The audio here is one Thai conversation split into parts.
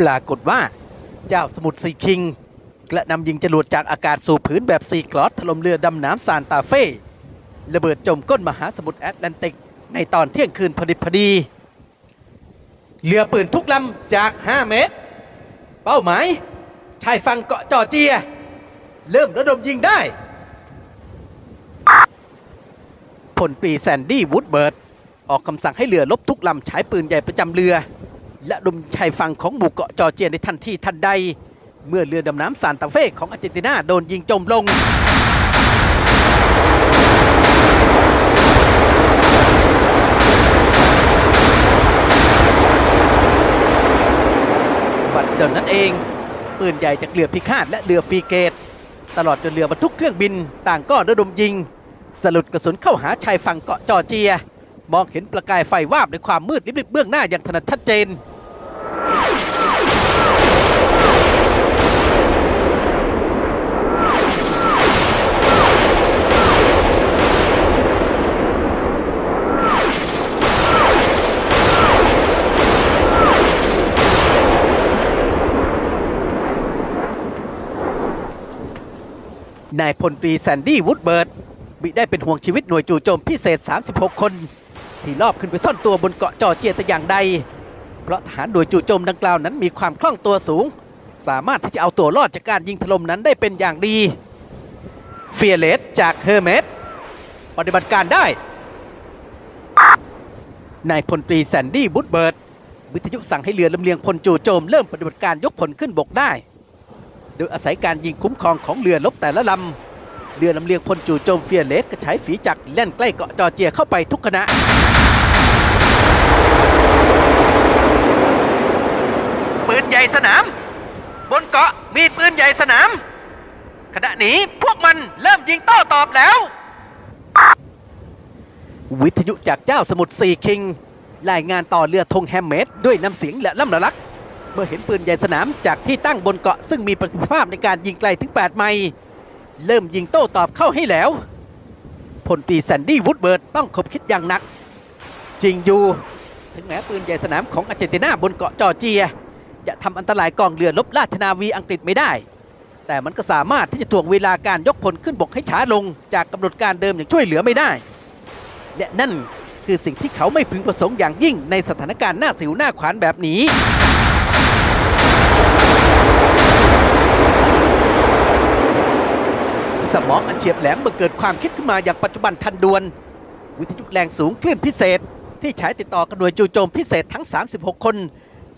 ปรากฏว่าเจ้าสมุทรซีคิงกระนำยิงจรวดจากอากาศสู่ผืนแบบซีกลอสถล่มเรือดำน้ำซานตาเฟ่ระเบิดจมก้นมหาสมุทรแอตแลนติก ในตอนเที่ยงคืนพอดิบพอดี เรือปืนทุกลำจาก 5 เมตร เป้าหมายชายฝั่งเกาะจอเจีย เริ่มระดมยิงได้พลตรีแซนดี้วูดเบิร์ด ออกคำสั่งให้เรือลบทุกลำใช้ปืนใหญ่ประจำเรือ และดมชายฝั่งของหมู่เกาะจอร์เจียในทันทีทันใด เมื่อเรือดำน้ำซานตาเฟ่ของอาร์เจนตินาโดนยิงจมลง บัดเดินนั้นเอง ปืนใหญ่จากเรือพิฆาตและเรือฟรีเกต ตลอดจนเรือบรรทุกเครื่องบิน ต่างก็ระดมยิง สลุดกระสุนเข้าหาชายฝั่งเกาะจอร์เจียมองเห็นประกายไฟวาบในความมืดลิบๆเบื้องหน้าอย่างถนัดชัดเจน นายพลตรีแซนดี้วูดเบิร์ดมิได้เป็นห่วงชีวิตหน่วยจู่โจมพิเศษ 36 คน ที่ลอบขึ้นไปซ่อนตัวบนเกาะจอร์เจียแต่อย่างใด เพราะทหารหน่วยจู่โจมดังกล่าวนั้นมีความคล่องตัวสูง สามารถที่จะเอาตัวรอดจากการยิงถล่มนั้นได้เป็นอย่างดี เฟียเลสจากเฮอร์เมสปฏิบัติการได้นายพลตรีแซนดี้วูดเบิร์ด วิทยุสั่งให้เรือลำเลียงพลจู่โจมเริ่มปฏิบัติการยกพลขึ้นบกได้ โดยอาศัยการยิงคุ้มครองของเรือลบแต่ละลำ เรือลำเลียงพลจู่โจมเฟียเลสก็ใช้ฝีจักรแล่นใกล้เกาะจอร์เจียเข้าไปทุกขณะปืนใหญ่สนาม บนเกาะมีปืนใหญ่สนาม ขณะนี้พวกมันเริ่มยิงโต้ตอบแล้ว วิทยุจากเจ้าสมุทรซีคิง รายงานต่อเรือธงแฮมเมดด้วยน้ำเสียงและล่ำละลัก เมื่อเห็นปืนใหญ่สนามจากที่ตั้งบนเกาะซึ่งมีประสิทธิภาพในการยิงไกลถึง 8 ไมล์เริ่มยิงโต้ตอบเข้าให้แล้วพลตรีแซนดี้วูดเบิร์ดต้องคบคิดอย่างหนัก จริงอยู่ ถึงแม้ปืนใหญ่สนามของอาร์เจนตินาบนเกาะจอร์เจีย จะทำอันตรายกองเรือลบราชนาวีอังกฤษไม่ได้ แต่มันก็สามารถที่จะถ่วงเวลาการยกพลขึ้นบกให้ช้าลงจากกำหนดการเดิมอย่างช่วยเหลือไม่ได้ และนั่นคือสิ่งที่เขาไม่พึงประสงค์อย่างยิ่งในสถานการณ์หน้าสิวหน้าขวานแบบนี้ สมองอันเฉียบแหลมเมื่อเกิดความคิดขึ้นมาอย่างปัจจุบันทันด่วน วิทยุแรงสูงคลื่นพิเศษ ที่ใช้ติดต่อกับหน่วยจู่โจมพิเศษทั้ง 36 คน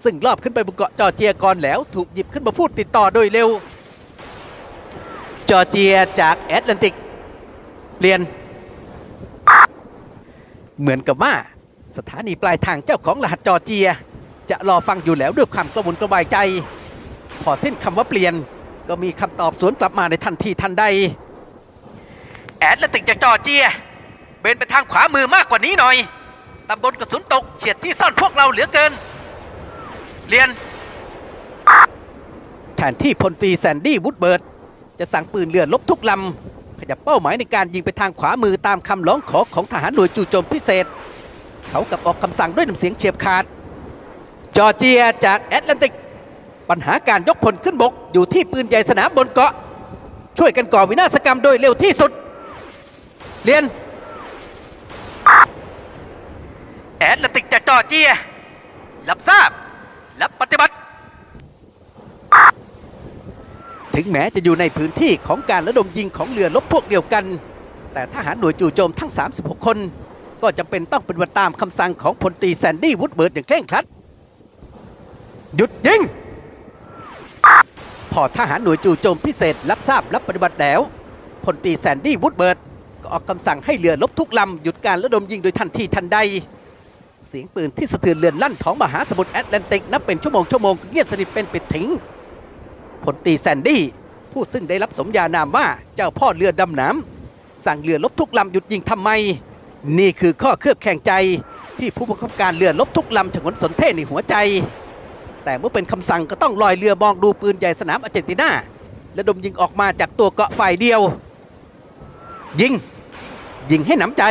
ซึ่งรอบขึ้นไปบนเกาะจอร์เจียก่อนแล้วถูกหยิบขึ้นมาพูดติดต่อโดยเร็ว จอร์เจียจากแอตแลนติกเปลี่ยน เหมือนกับว่าสถานีปลายทางเจ้าของรหัสจอร์เจีย จะรอฟังอยู่แล้วด้วยความกระวนกระวายใจ พอสิ้นคำว่าเปลี่ยนก็มีคำตอบสวนกลับมาในทันทีทันใด ตแลนติกจากจอร์เจีย เบนไปทางขวามือมากกว่านี้หน่อยตำบลกระสุนตกเฉียดที่ซ่อนพวกเราเหลือเกิน เรียน แทนที่พลตรีแซนดี้วูดเบิร์ด จะสั่งปืนเรือลบทุกลำขยับเป้าหมายในการยิงไปทางขวามือตามคำร้องขอของทหารหน่วยจู่โจมพิเศษ เขากลับออกคำสั่งด้วยน้ำเสียงเฉียบขาด จอร์เจียจากแอตแลนติก ปัญหาการยกพลขึ้นบกอยู่ที่ปืนใหญ่สนามบนเกาะ ช่วยกันก่อวินาศกรรมโดยเร็วที่สุด เรียน แอตแลนติกจากจอร์เจีย รับทราบ รับปฏิบัติ ถึงแม้จะอยู่ในพื้นที่ของการระดมยิงของเรือลบพวกเดียวกัน แต่ทหารหน่วยจู่โจมทั้ง 36 คน ก็จำเป็นต้องปฏิบัติตามคำสั่งของพลตรีแซนดี้วูดเบิร์ดอย่างเคร่งครัด หยุดยิง พอทหารหน่วยจู่โจมพิเศษ รับทราบรับปฏิบัติแล้วพลตรีแซนดี้วูดเบิร์ด ก็ออกคำสั่งให้เรือลบทุกลำหยุดการระดมยิงโดยทันทีทันใด เสียงปืนที่สะเทือนเรือนลั่นท้องมหาสมุทรแอตแลนติกนับเป็นชั่วโมงชั่วโมงก็เงียบสนิทเป็นปิดทิ้งพลตีแซนดี้ผู้ซึ่งได้รับสมญานามว่าเจ้าพ่อเรือดำน้ำสั่งเรือลบทุกลำหยุดยิงทำไม นี่คือข้อเครือบแข่งใจ ที่ผู้บังคับการเรือลบทุกลำฉงนสนเทศในหัวใจ แต่เมื่อเป็นคำสั่งก็ต้องลอยเรือมองดูปืนใหญ่สนามอาร์เจนตินาและดมยิงออกมาจากตัวเกาะฝ่ายเดียว ยิง ยิงให้หนำใจ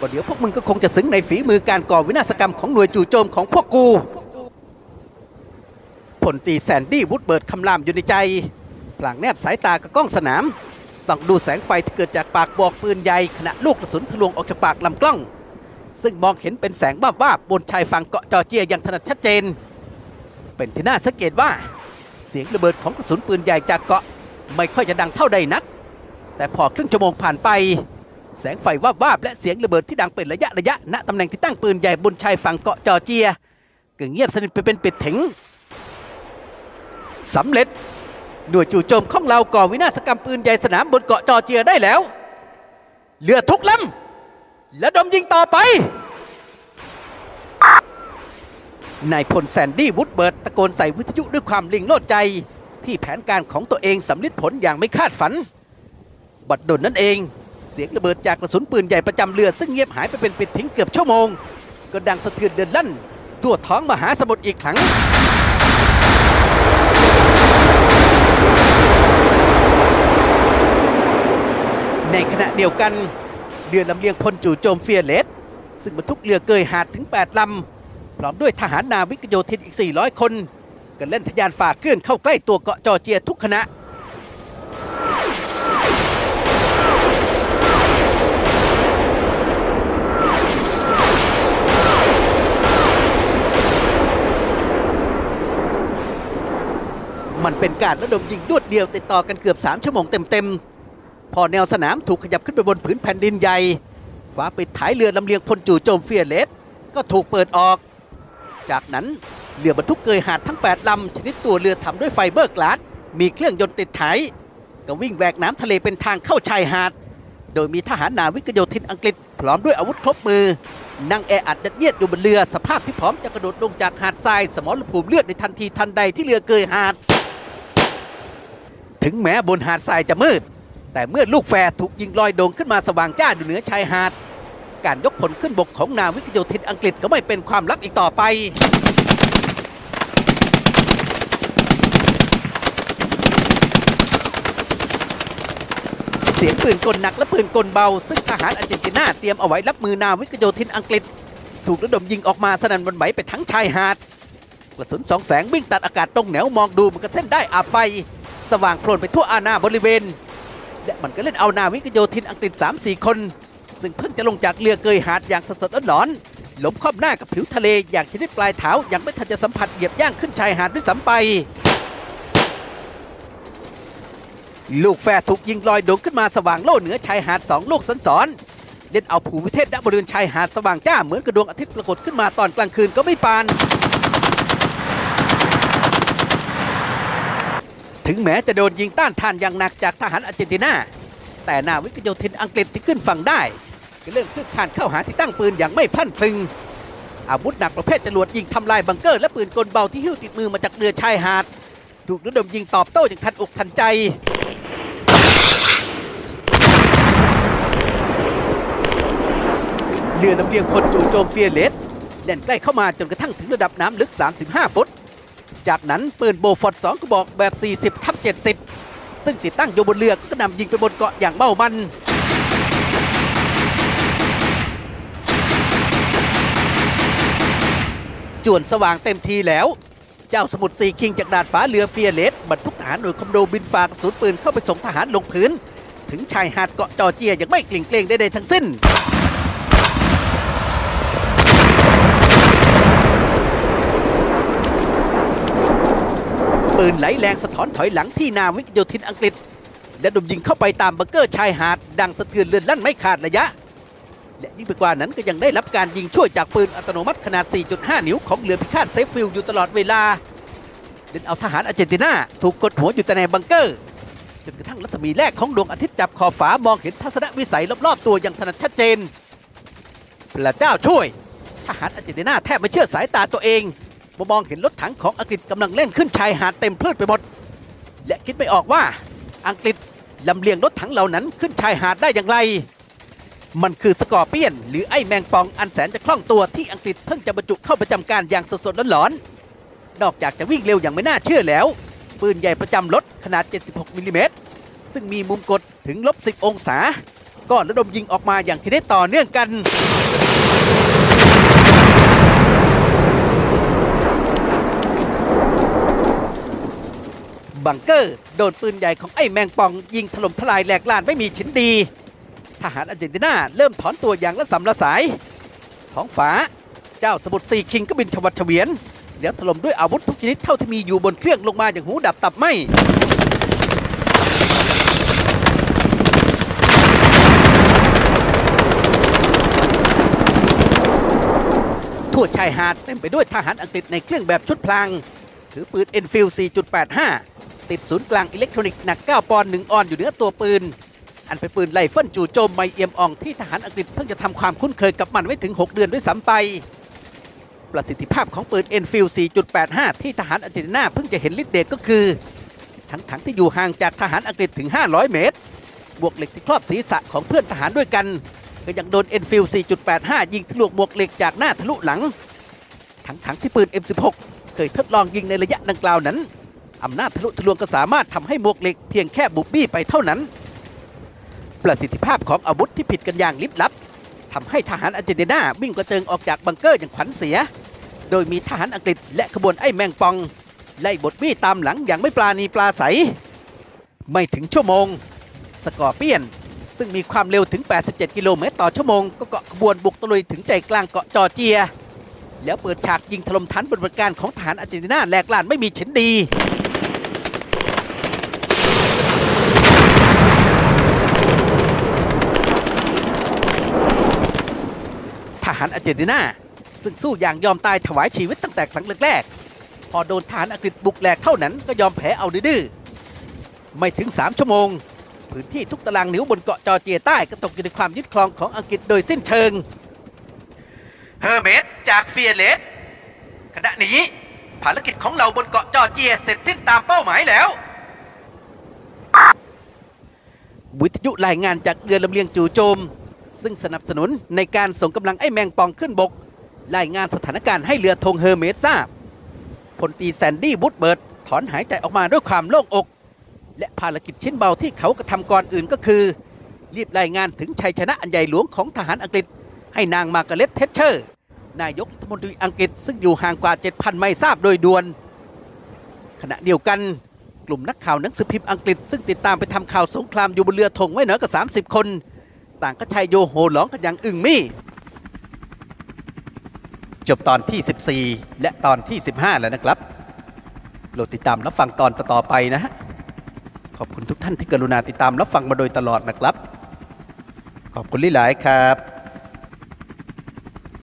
ก็เดี๋ยวพวกมึงก็คงจะซึ้งในฝีมือการก่อวินาศกรรมของหน่วยจู่โจมของพวกกู ผลตีแซนดี้วูดเบิร์ดคำรามอยู่ในใจ พลางแนบสายตากับกล้องสนาม ส่องดูแสงไฟที่เกิดจากปากบอกปืนใหญ่ขณะลูกกระสุนทะลวงออกจากปากลำกล้อง ซึ่งมองเห็นเป็นแสงบ้าบ้าบนชายฝั่งเกาะจอร์เจียอย่างถนัดชัดเจน เป็นที่น่าสังเกตว่า เสียงระเบิดของกระสุนปืนใหญ่จากเกาะไม่ค่อยจะดังเท่าใดนัก แต่พอครึ่งชั่วโมงผ่านไป แสงไฟวาบวาบและเสียงระเบิดที่ดังเป็นระยะระยะณตำแหน่งที่ตั้งปืนใหญ่บนชายฝั่งเกาะจอร์เจียก็เงียบสนิทไปเป็นปิดถิงสำเร็จหน่วยจู่โจมของเราก่อวินาศกรรมปืนใหญ่สนามบนเกาะจอร์เจียได้แล้วเรือทุกลำและดมยิงต่อไปนายพลแซนดี้วูดเบิร์ดตะโกนใส่วิทยุด้วยความลิงโลดใจ ที่แผนการของตัวเองสำลิดผลอย่างไม่คาดฝัน บัดดลนั่นเอง สียงระเบิดจากกระสุนปืนใหญ่ประจำเรือ ซึ่งเงียบหายไปเป็นปิดทิ้งเกือบชั่วโมง ก็ดังสะเทือนเดือนลั่นทั่วท้องมหาสมุทรอีกครั้งในขณะเดียวกันเรือลำเลียงพลจู่โจมเฟียเลสซึ่งบรรทุกเรือเกยหาดถึง 8 ลำ พร้อมด้วยทหารนาวิกโยธินอีก 400 คนก็เล่นทะยานฝ่าเคลื่อนเข้าใกล้ตัวเกาะจอร์เจียทุกขณะ เป็นการระดมยิงรวดเดียวติดต่อกันเกือบ 3 ชั่วโมงเต็มๆ พอแนวสนามถูกขยับขึ้นไปบนผืนแผ่นดินใหญ่ฝาปิดท้ายเรือลำเลียงพลจู่โจมเฟียเลสก็ถูกเปิดออก จากนั้นเรือบรรทุกเกยหาดทั้ง 8 ลำ ชนิดตัวเรือทำด้วยไฟเบอร์กลาสมีเครื่องยนต์ติดท้ายก็วิ่งแหวกน้ำทะเลเป็นทางเข้าชายหาด โดยมีทหารนาวิกโยธินอังกฤษ พร้อมด้วยอาวุธครบมือ นั่งแออัดยัดเยียดอยู่บนเรือสภาพที่พร้อมจะกระโดดลงจากหาดทราย สมรภูมิเลือดในทันทีทันใดที่เรือเกยหาด ถึงแม้บนหาดทรายจะมืด แต่เมื่อลูกแฟร์ถูกยิงลอยโด่งขึ้นมาสว่างจ้าอยู่เหนือชายหาด การยกพลขึ้นบกของนาวิกโยธินอังกฤษก็ไม่เป็นความลับอีกต่อไปเสียงปืนกลหนักและปืนกลเบา ซึ่งทหารอาร์เจนตินาเตรียมเอาไว้รับมือนาวิกโยธินอังกฤษ ถูกระดมยิงออกมาสนั่นวันไหวไปทั้งชายหาด กระสุนสองแสงวิ่งตัดอากาศตรงแนวมองดูเหมันก็เส้นได้อาไฟ สว่างโพลนไปทั่วอาณาบริเวณ และมันก็เล่นเอานาวิกโยธินอังกฤษ3-4 คน ซึ่งเพิ่งจะลงจากเรือเกยหาดอย่างสดๆร้อนๆหลมคอบหน้ากับผิวทะเลอย่างชนิดปลายเท้ายังไม่ทันจะสัมผัสเหยียบย่างขึ้นชายหาดด้วยซ้ำไป ลูกแฝดถูกยิงลอยโด่งขึ้นมาสว่างโล่เหนือชายหาดสองลูกซ้อนเล่นเอาภูมิเทศณบริเวณชายหาดสว่างจ้าเหมือนกระดวงอาทิตย์ปรากฏขึ้นมาตอนกลางคืนก็ไม่ปาน ถึงแม้จะโดนยิงต้านทานอย่างหนักจากทหารอาร์เจนตินา แต่นาวิกโยธินอังกฤษที่ขึ้นฝั่งได้เริ่มคืบคลานเข้าหาที่ตั้งปืนอย่างไม่พลั้นพลึง อาวุธหนักประเภทจรวดยิงทำลายบังเกอร์และปืนกลเบาที่หิ้วติดมือมาจากเรือชายหาด ถูกระดมยิงตอบโต้อย่างทันอกทันใจเรือลำเลียงพลจู่โจมเฟียร์เลสเล่นใกล้เข้ามาจนกระทั่งถึงระดับน้ำลึก 35 ฟุต จากนั้นปืนโบฟอร์ด2กระบอกแบบ 40ทับ70 ซึ่งติดตั้งอยู่บนเรือก็นำยิงไปบนเกาะอย่างเมามันจวนสว่างเต็มทีแล้ว เจ้าสมุทรซีคิงจากดาดฟ้าเรือเฟียเลสบรรทุกทหารหน่วยคอมโดบินฝากระสุนปืนเข้าไปส่งทหารลงพื้น ถึงชายหาดเกาะจอร์เจียย่างไม่กลิ่งเกรงใดๆทั้งสิ้น ปืนไหลแรงสะท้อนถอยหลังที่นาวิกโยธินอังกฤษ และดมยิงเข้าไปตามบังเกอร์ชายหาด ดังสะเทือนเลือนลั่นไม่ขาดระยะ และยิ่งไปกว่านั้นก็ยังได้รับการยิงช่วยจากปืนอัตโนมัติขนาด 4.5 นิ้วของเรือพิฆาตเซฟฟิลด์อยู่ตลอดเวลาเล่นเอาทหารอาร์เจนตินาถูกกดหัวอยู่แต่ในบังเกอร์จนกระทั่งรัศมีแรกของดวงอาทิตย์จับขอบฝามองเห็นทัศนวิสัยรอบๆตัวอย่างถนัดชัดเจนพระเจ้าช่วยทหารอาร์เจนตินาแทบไม่เชื่อสายตาตัวเอง มอมองเห็นรถถังของอังกฤษกำลังเล่นขึ้นชายหาดเต็มเพลิดไปหมด และคิดไม่ออกว่าอังกฤษลำเลียงรถถังเหล่านั้นขึ้นชายหาดได้อย่างไร มันคือสกอร์เปียน หรือไอ้แมงปองอันแสนจะคล่องตัวที่อังกฤษเพิ่งจะบรรจุเข้าประจำการอย่างสดๆร้อนๆนอกจากจะวิ่งเร็วอย่างไม่น่าเชื่อแล้ว ปืนใหญ่ประจำรถขนาด 76มิลลิเมตรซึ่งมีมุมกดถึงลบ10 องศา ก็ระดมยิงออกมาอย่างที่ได้ต่อเนื่องกัน บังเกอร์ โดนปืนใหญ่ของไอ้แมงป่อง ยิงถล่มทลายแหลกลานไม่มีชิ้นดี ทหารอาร์เจนตินาเริ่มถอนตัวอย่างละสำละสาย ท้องฟ้า เจ้าสมุทรซีคิงก็บินชวัดเฉวียนแล้วถล่มด้วยอาวุธทุกชนิดเท่าที่มีอยู่บนเครื่องลงมาอย่างหูดับตับไหมทั่วชายหาดเต็มไปด้วยทหารอังกฤษในเครื่องแบบชุดพลาง ถือปืน Enfield 4.85 ติดศูนย์กลางอิเล็กทรอนิกส์หนัก 9 ปอนด์1ออนอยู่เหนือตัวปืน อันเป็นปืนไรเฟิลจู่โจมไมเอี่ยมอ่องที่ทหารอังกฤษเพิ่งจะทำความคุ้นเคยกับมันไว้ถึง 6 เดือนด้วยซ้ำไป ประสิทธิภาพของปืน Enfield 4.85 ที่ทหารอาร์เจนตินาเพิ่งจะเห็นฤทธิ์เดชก็คือ ทั้งทั้งๆที่อยู่ห่างจากทหารอังกฤษถึง 500 เมตร บวกเหล็กที่ครอบศีรษะของเพื่อนทหารด้วยกันก็ยังโดน Enfield 4.85 ยิงทะลวงหมวกเหล็กจากหน้าทะลุหลัง ทั้งทั้งๆที่ปืน M16 เคยทดลองยิงในระยะดังกล่าวนั้น อำนาจทะลุทะลวงก็สามารถทำให้หมวกเหล็กเพียงแค่บุบบี้ไปเท่านั้น ประสิทธิภาพของอาวุธที่ผิดกันอย่างลิบลับทำให้ทหารอาร์เจนตินาวิ่งกระเจิงออกจากบังเกอร์อย่างขวัญเสีย โดยมีทหารอังกฤษและขบวนไอ้แมงปอง ไล่บทบี้ตามหลังอย่างไม่ปลาณีปลาใส ไม่ถึงชั่วโมง สกอร์เปียน ซึ่งมีความเร็วถึง 87 กิโลเมตรต่อชั่วโมง ก็เกาะขบวนบุกตะลุยถึงใจกลางเกาะจอร์เจีย แล้วเปิดฉากยิงถล่มฐานบนบริการของทหารอาร์เจนตินาแหลกลานไม่มีฉินดี ทหารอาร์เจนตินาซึ่งสู้อย่างยอมตายถวายชีวิตตั้งแต่ครั้งแรกๆพอโดนทหารอังกฤษบุกแหลกเท่านั้นก็ยอมแพ้เอาดื้อๆไม่ถึง 3 ชั่วโมง พื้นที่ทุกตารางนิ้วบนเกาะจอร์เจียใต้ก็ตกอยู่ในความยึดครองของอังกฤษโดยสิ้นเชิงเฮอร์เมสจากเฟียเลสขณะนี้ภารกิจของเราบนเกาะจอร์เจียเสร็จสิ้นตามเป้าหมายแล้ว วิทยุรายงานจากเรือลำเลียงจู่โจม ซึ่งสนับสนุนในการส่งกำลังไอ้แมงปองขึ้นบก รายงานสถานการณ์ให้เรือธงเฮอร์เมสทราบพลตีแซนดี้บูธเบิร์ดถอนหายใจออกมาด้วยความโล่งอก และภารกิจชิ้นเบาที่เขากระทำก่อนอื่นก็คือ รีบรายงานถึงชัยชนะอันใหญ่หลวงของทหารอังกฤษ ให้นางมาร์กาเร็ตเทชเชอร์ นายกรัฐมนตรีอังกฤษซึ่งอยู่ห่างกว่า 7,000 ไมล์ทราบโดยด่วน ขณะเดียวกันกลุ่มนักข่าวหนังสือพิมพ์อังกฤษซึ่งติดตามไปทำข่าวสงครามอยู่บนเรือธงไม่น้อกว่า30 คน ต่างก็ชายโยโห่ร้องกันอย่างอึ่งมี่ จบตอนที่ 14 และตอนที่ 15 แล้วนะครับโปรดติดตามรับฟังตอนต่อๆไปนะฮะขอบคุณทุกท่านที่กรุณาติดตามรับฟังมาโดยตลอดนะครับ ขอบคุณหลายๆครับ